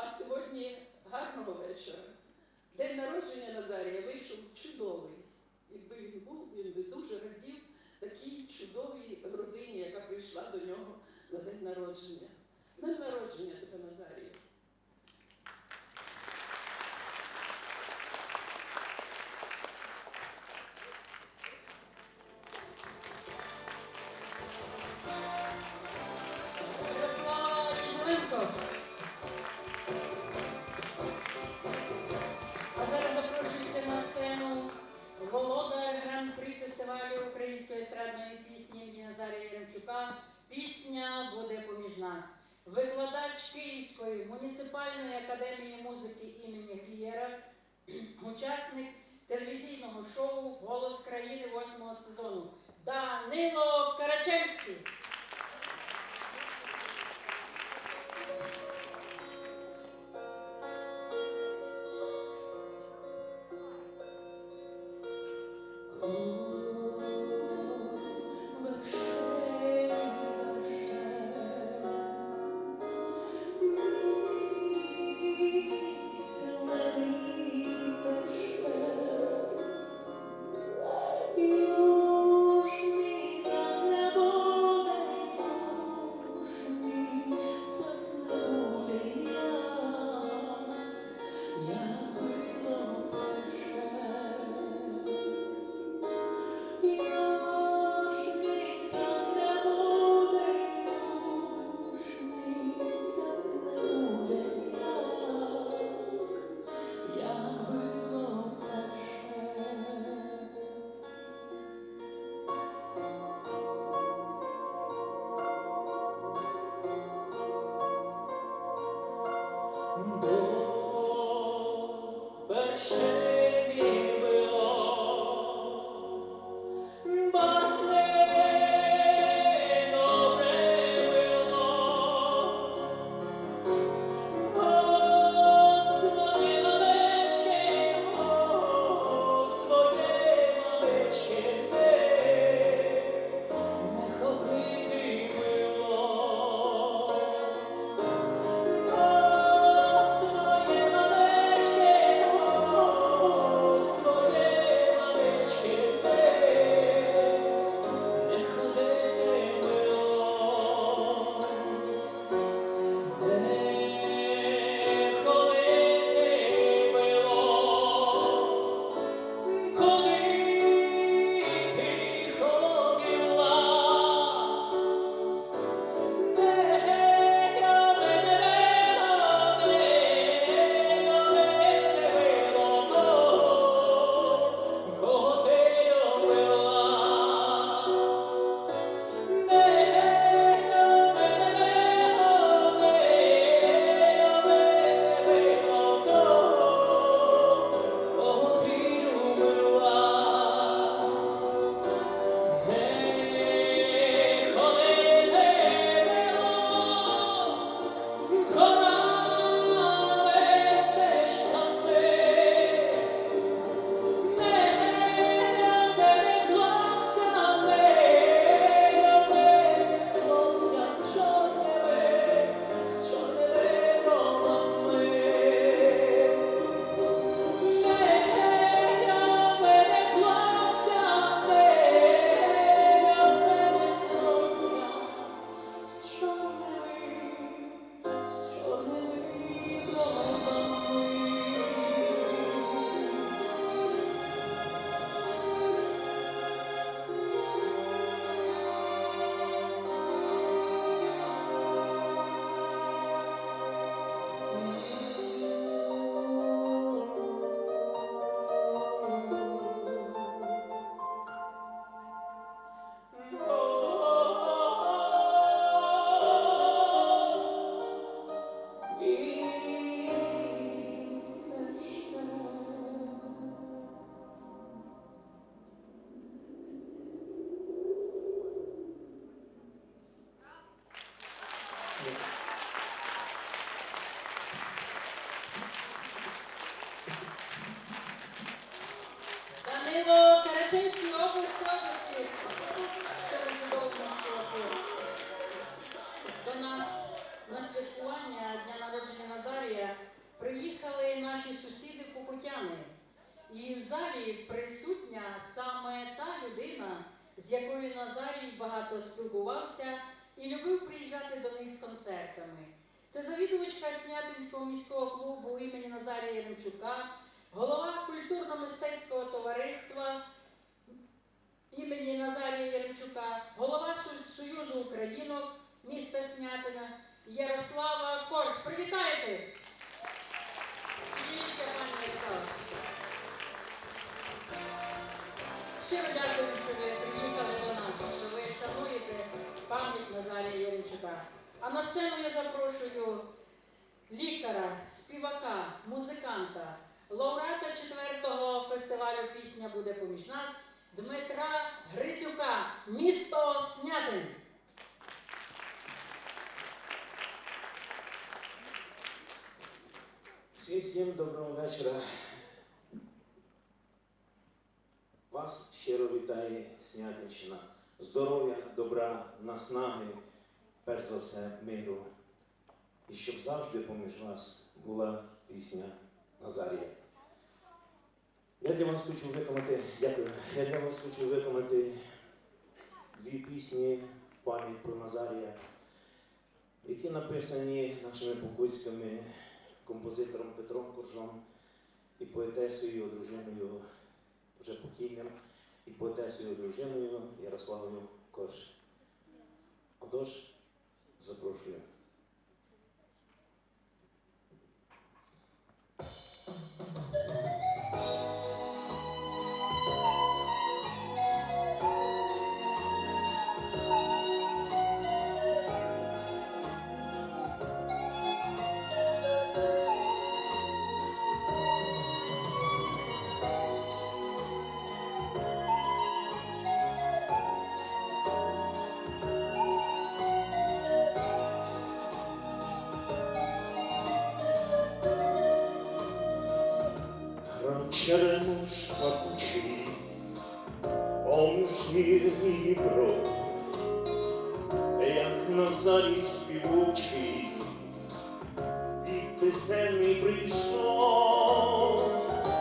А сьогодні гарного вечора. День народження Назарія вийшов чудовий. Якби він був, він би дуже радів такій чудовій родині, яка прийшла до нього на день народження. З днем народження тебе, Назарію! телевізійного шоу Голос країни восьмого сезону Данило Карачевський. Концертами. Це завідувачка Снятинського міського клубу імені Назарія Яремчука, голова культурно-мистецького товариства імені Назарія Яремчука, голова Союзу Українок міста Снятина Ярослава Корж. Привітайте! Підійдіть, пані Ярослава. Щиро дякую, що ви А на сцену я запрошую лікаря, співака, музиканта, лауреата 4-го фестивалю Пісня буде поміж нас Дмитра Грицюка, місто Снятин. Всім всім доброго вечора. Вас щиро вітає Снятинщина. Здоров'я, добра, наснаги, перш за все миру. І щоб завжди поміж вас була пісня Назарія. Я для вас хочу виконати, дякую, я для вас хочу виконати дві пісні пам'ять про Назарія, які написані нашими покойськими композитором Петром Коржом і поетесою, дружиною вже покійним, і поетесою, дружиною Ярославою Корж. Отож, запрошую. Пахучий, Омжгір і Дніпро, як на зарі співучий, від пісенний прийшов,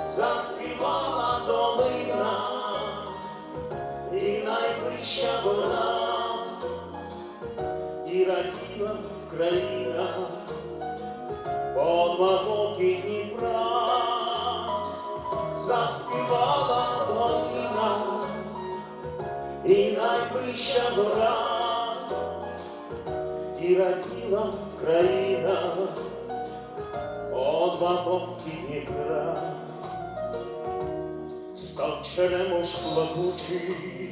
заспівала долина, і найвища гора, і раділа Україна, заспівала долина і найвища гора, і раділа Україна, о два боки Дніпра. Став черемош плакучий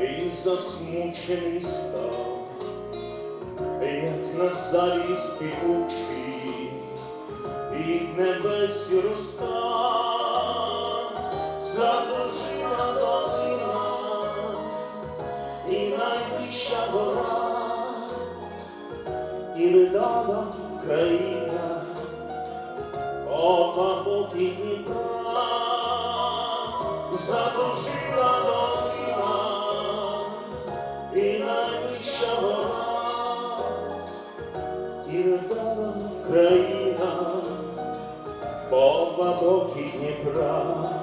і засмучений став, як на зарі співучий, від небес розстав, гора, і ридала Україна, оба боки Дніпра, задружила долина і найвища гора, і ридала оба боки Дніпра.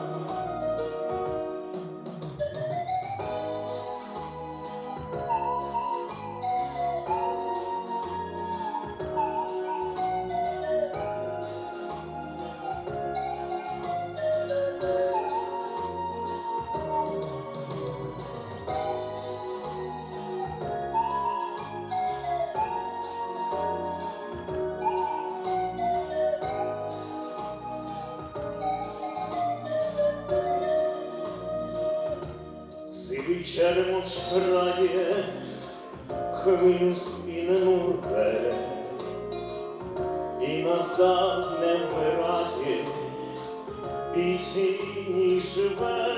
Пісні живе,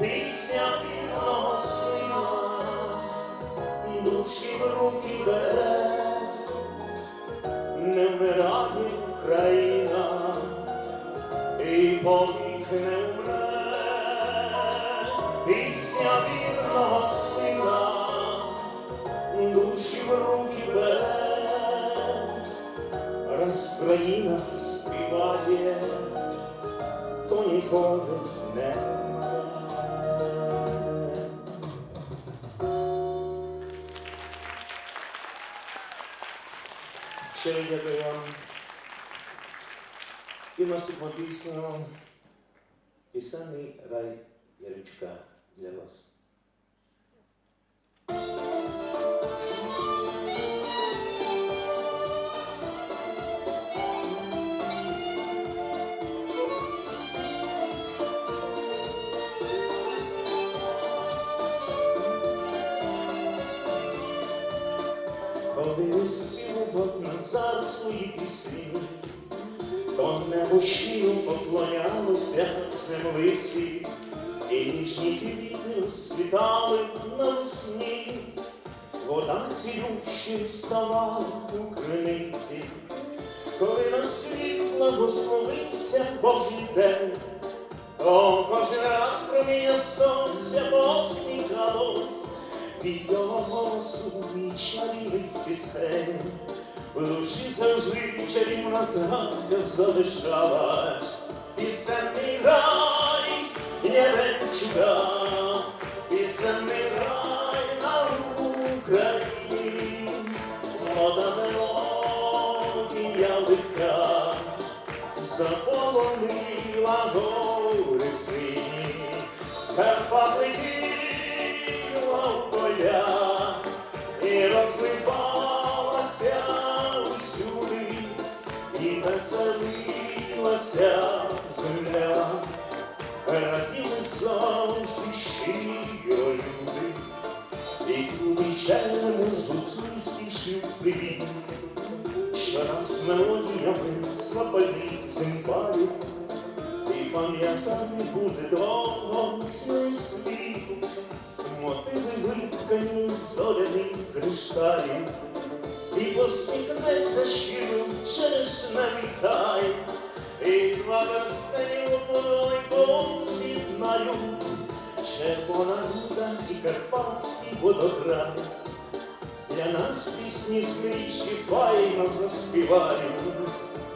пісня вільного сина, душі в руки бере, не вмирає Україна, і повік не вмре. Пісня вірного сина, душі в руки бере, раз країна співає, ніколи не. Щиро дякую вам. І наступну пісню Пісенний рай Яричка для вас. Назар свої пісні, то небо щиро поклонялося землиці, і ніжні квіти на навесні, вода цілющі вставала у криниці, коли на світ благословився Божий день, згадка залишалась, пісенний рай Яремчука, пісенний рай на Україні, мода мелодія легка, заполонила гори сині, скарпа величайному гуцульський шив привіт, що раз мелодіями слаболік цимбалів, і пам'ятати буде довго цей світ, мотиви випкані зоряних кришталів, і посміхнеться щиро через навітай, і два верстені опорой посіднають, червона руда і карпатський водограй. Для нас пісні з мрічки файно заспівають,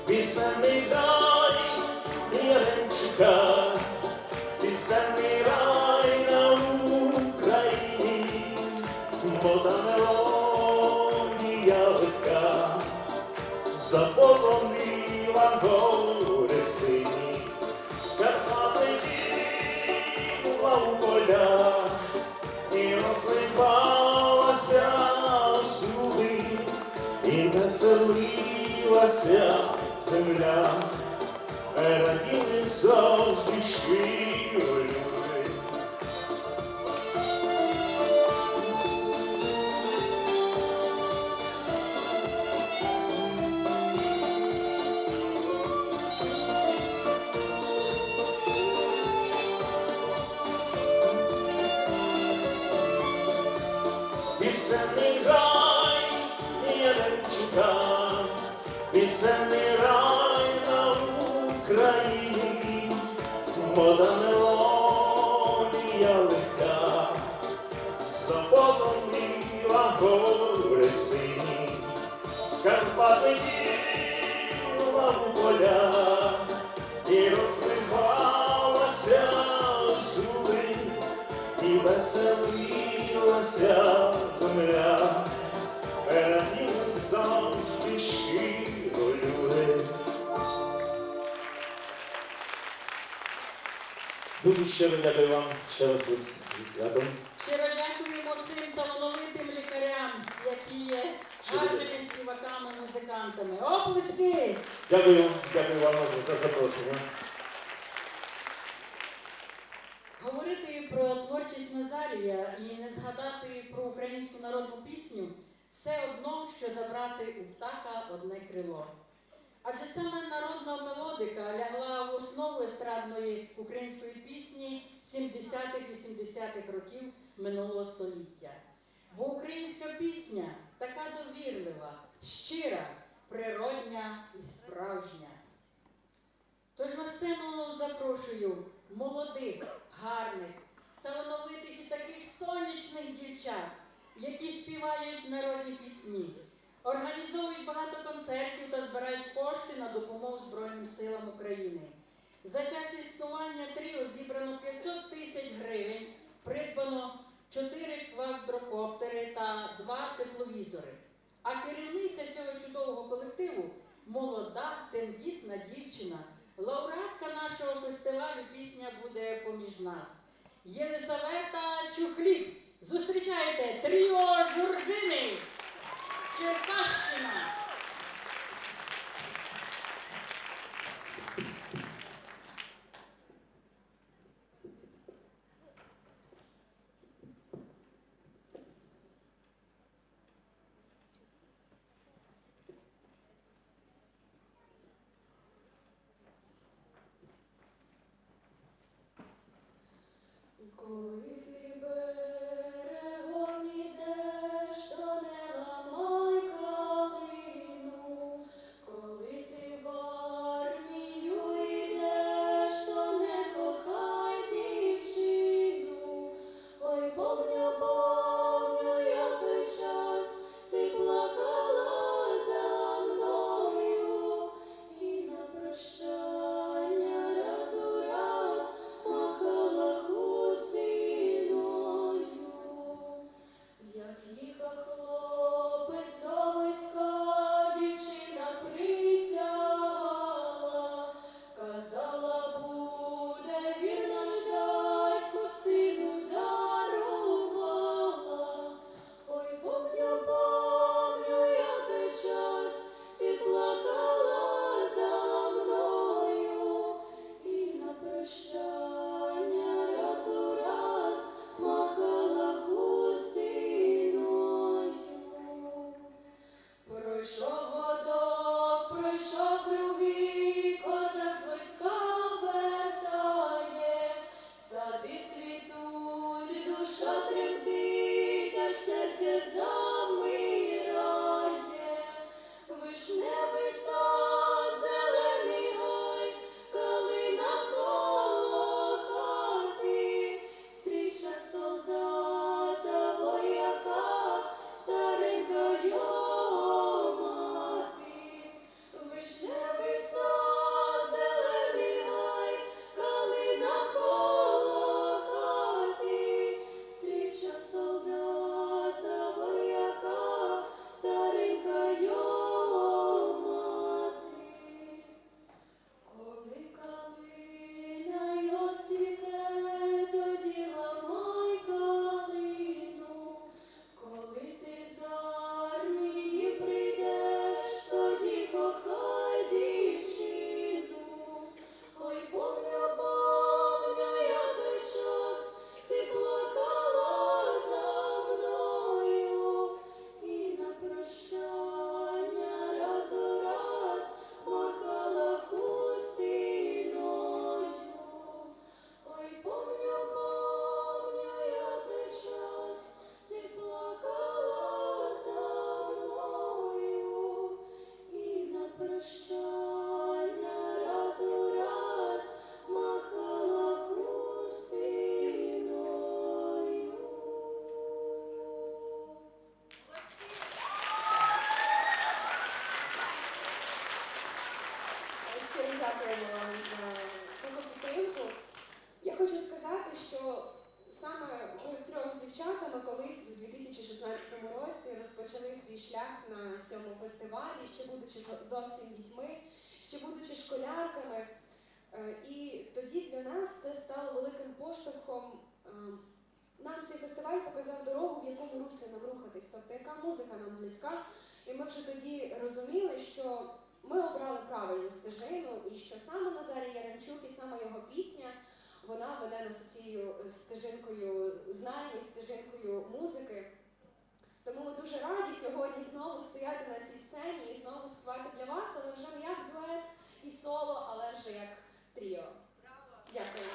пісенний рай Яремчука, пісенний рай на Україні, вода мелодія легка, заполонила земля, раділи завжди щиро веселилася земля, завжди щиро люди. Дуже щиро дякую вам ще раз зі святом. Щиро дякуємо цим талановитим лікарям, які є гарними співаками, музикантами. Оплески! Дякую, дякую вам за запрошення. Про творчість Назарія і не згадати про українську народну пісню все одно, що забрати у птаха одне крило. Адже саме народна мелодика лягла в основу естрадної української пісні 70-х-80-х років минулого століття. Бо українська пісня така довірлива, щира, природня і справжня. Тож на сцену запрошую молодих, гарних, талановитих і таких сонячних дівчат, які співають народні пісні, організовують багато концертів та збирають кошти на допомогу Збройним силам України. За час існування тріо зібрано 500 тисяч гривень, придбано 4 квадрокоптери та 2 тепловізори. А керівниця цього чудового колективу молода, тендітна дівчина, лауреатка нашого фестивалю Пісня буде поміж нас. Єлисавета Чухліб. Зустрічайте тріо Журжини. Черкащина. Коли ти поштовхом. Е, Нам цей фестиваль показав дорогу, в якому руслі нам рухатись, тобто яка музика нам близька. І ми вже тоді розуміли, що ми обрали правильну стежину, і що саме Назарій Яремчук і саме його пісня вона веде нас цією стежинкою знань і стежинкою музики. Тому ми дуже раді сьогодні знову стояти на цій сцені і знову співати для вас, але вже не як дует і соло, але вже як тріо. Дякую.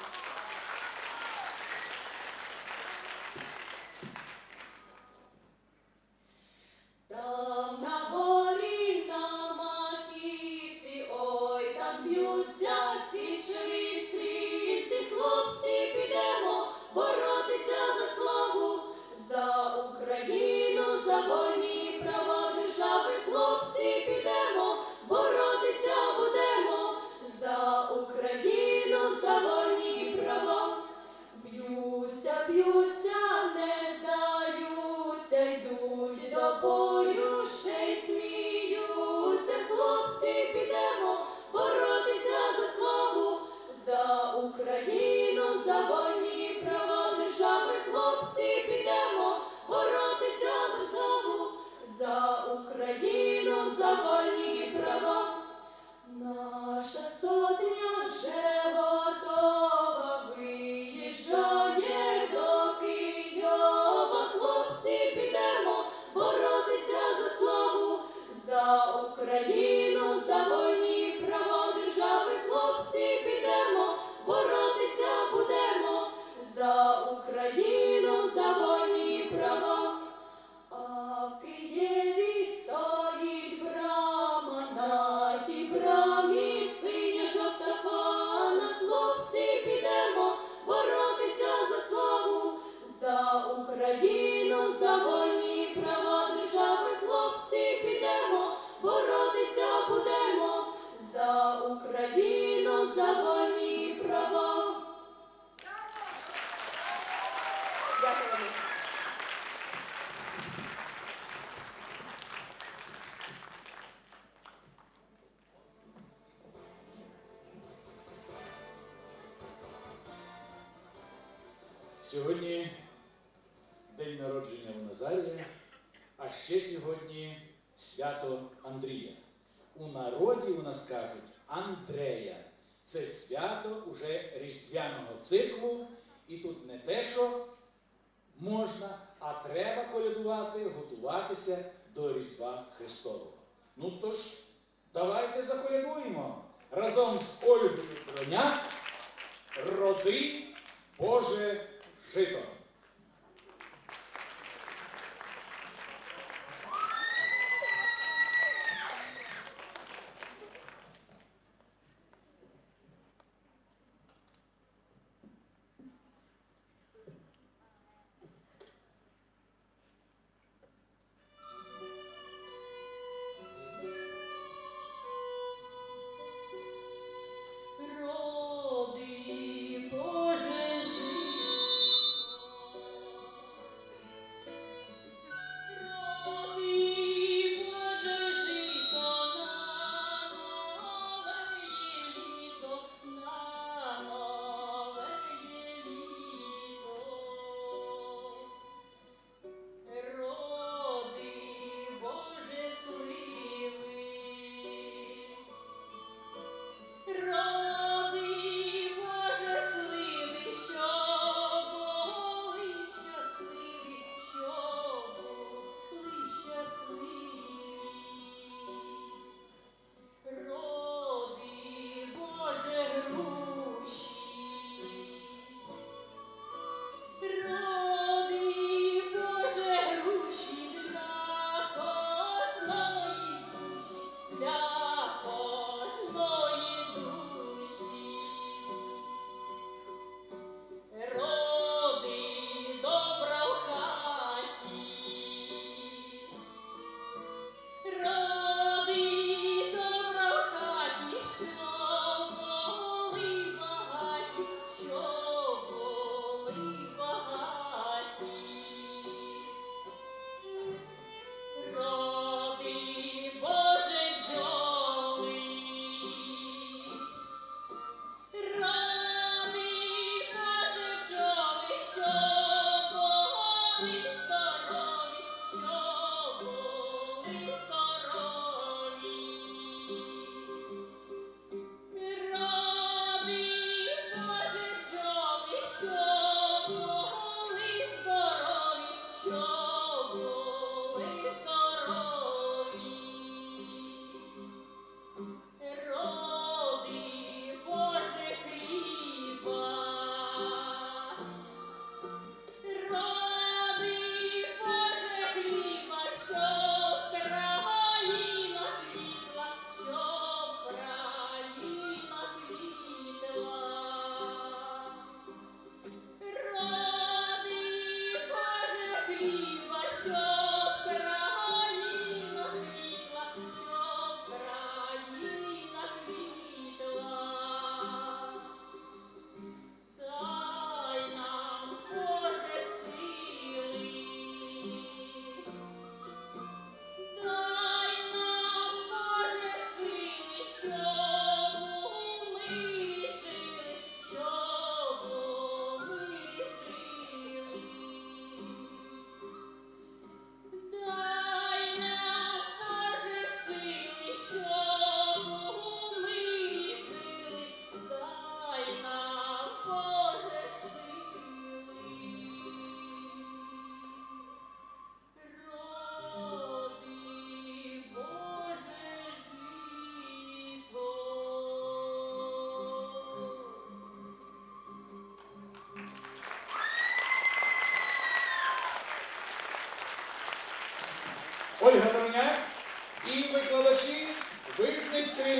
свято Андрія. У народі у нас кажуть Андрея. Це свято уже різдвяного циклу. І тут не те, що можна, а треба колядувати, готуватися до Різдва Христового. Ну тож, давайте заколядуємо разом з Ольгою Броняк роди Боже жито.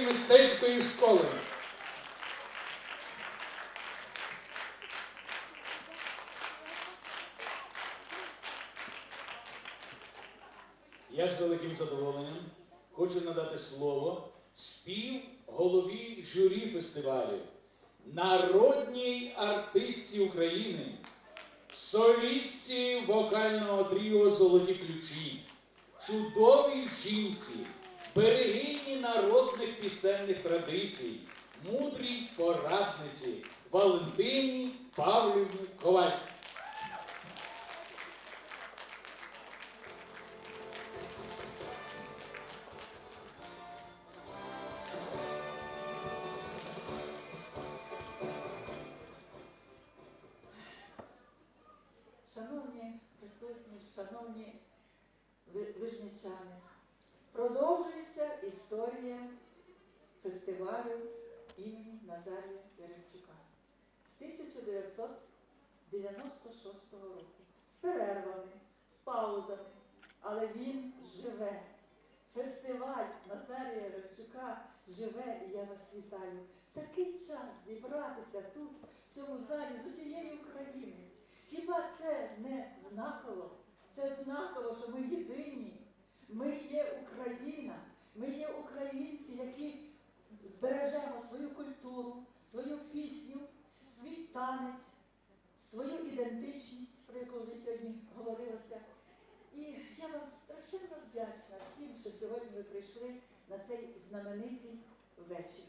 мистецької школи. Я з великим задоволенням хочу надати слово спів голові журі фестивалю, народній артистці України, солістці вокального тріо Золоті ключі, чудовій жінці берегині народних пісенних традицій, мудрій порадниці Валентині Павлівні Коваль. Шановні присутні, шановні ви- вижничани, продовжується історія фестивалю імені Назарія Яремчука з 1996 року, з перервами, з паузами, але він живе. Фестиваль Назарія Яремчука живе, і я вас вітаю. В такий час зібратися тут, в цьому залі з усієї України. Хіба це не знаково? Це знаково, що ми єдині. Ми є Україна, ми є українці, які збережемо свою культуру, свою пісню, свій танець, свою ідентичність, про яку вже сьогодні говорилося. І я вам страшенно вдячна всім, що сьогодні ви прийшли на цей знаменитий вечір.